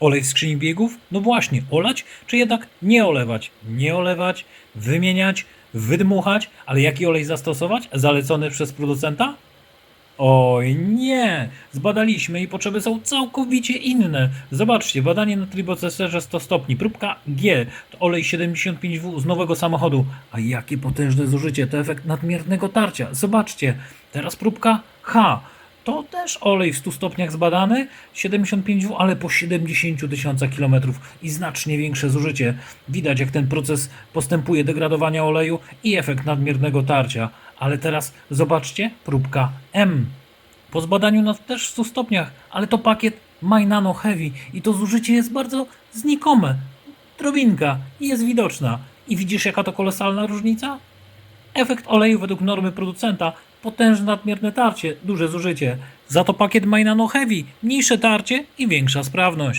Olej w skrzyni biegów? No właśnie, olać, czy jednak nie olewać? Nie olewać, wymieniać, wydmuchać, ale jaki olej zastosować? Zalecony przez producenta? Oj nie! Zbadaliśmy i potrzeby są całkowicie inne. Zobaczcie, badanie na triboceserze 100 stopni. Próbka G to olej 75W z nowego samochodu. A jakie potężne zużycie, to efekt nadmiernego tarcia. Zobaczcie, teraz próbka H. To też olej w 100 stopniach zbadany, 75W, ale po 70 tysiącach kilometrów i znacznie większe zużycie. Widać, jak ten proces postępuje degradowania oleju i efekt nadmiernego tarcia. Ale teraz zobaczcie, próbka M. Po zbadaniu na też 100 stopniach, ale to pakiet My Nano Heavy i to zużycie jest bardzo znikome. Drobinka jest widoczna. I widzisz, jaka to kolosalna różnica? Efekt oleju według normy producenta potężne nadmierne tarcie, duże zużycie. Za to pakiet My Nano Heavy, mniejsze tarcie i większa sprawność.